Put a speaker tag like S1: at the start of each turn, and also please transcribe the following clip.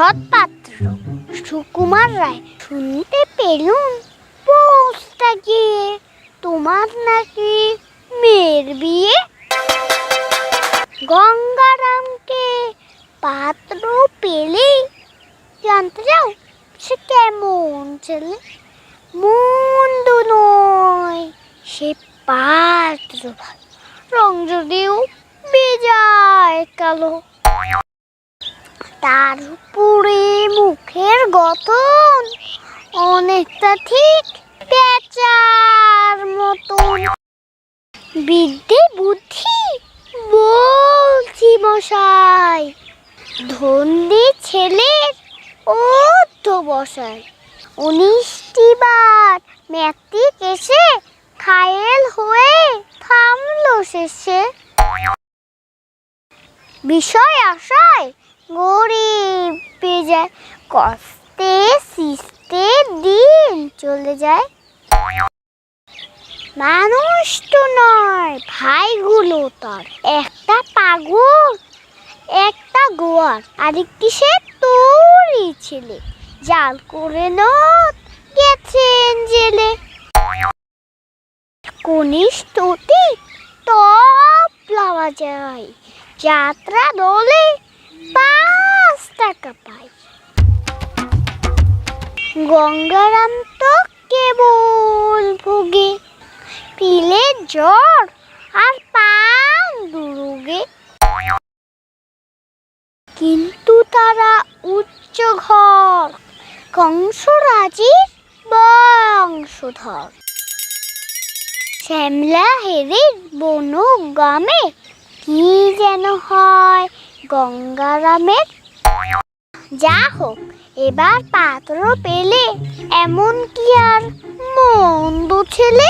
S1: সৎপাত্র। সুকুমার রায় শুনতে পেলুম পোস্টটা গিয়ে তোমার নাকি মেয়ের বিয়ে? গঙ্গারামকে পাত্র পেলে জানতে চাও, সে কেমন ছেলে? মন্দ নয়, সে পাত্র। রং যদিও বেজায় কালো। তার উপরে মুখের গঠন অনেকটা ঠিক পেঁচার মতন। বিদ্যে বুদ্ধি, বলছি মশাই। ধন্দি ছেলের তো বসায় উনিশটি বার ম্যাট্রিক এসে খায়েল হয়ে থামলো শেষে। বিষয় আশায় গরিব পেয়ে যায়। কষ্টে সিস্তে দিন চলে যায়। মানুষ তো নয়, ভাইগুলো তার। একটা পাগল, একটা গোয়ার। আরেকটি সে তোরই ছেলে। জাল করে গেছেন জেলে। কনিষ্ঠতি টপ লাওয়া যায়। যাত্রা দলে পাঁচ পাই। গঙ্গারাম তো কেবল ভোগে, পিলে জ্বর আর পান দুরুগে। কিন্তু তারা উচ্চ ঘর, কংসরাজির বংশধর। শ্যামলা হেরির বনু গ্রামে কি যেন হয়, গঙ্গারামের যা হোক এবার পাত্র পেলে এমন কি আর মন্দ ছেলে?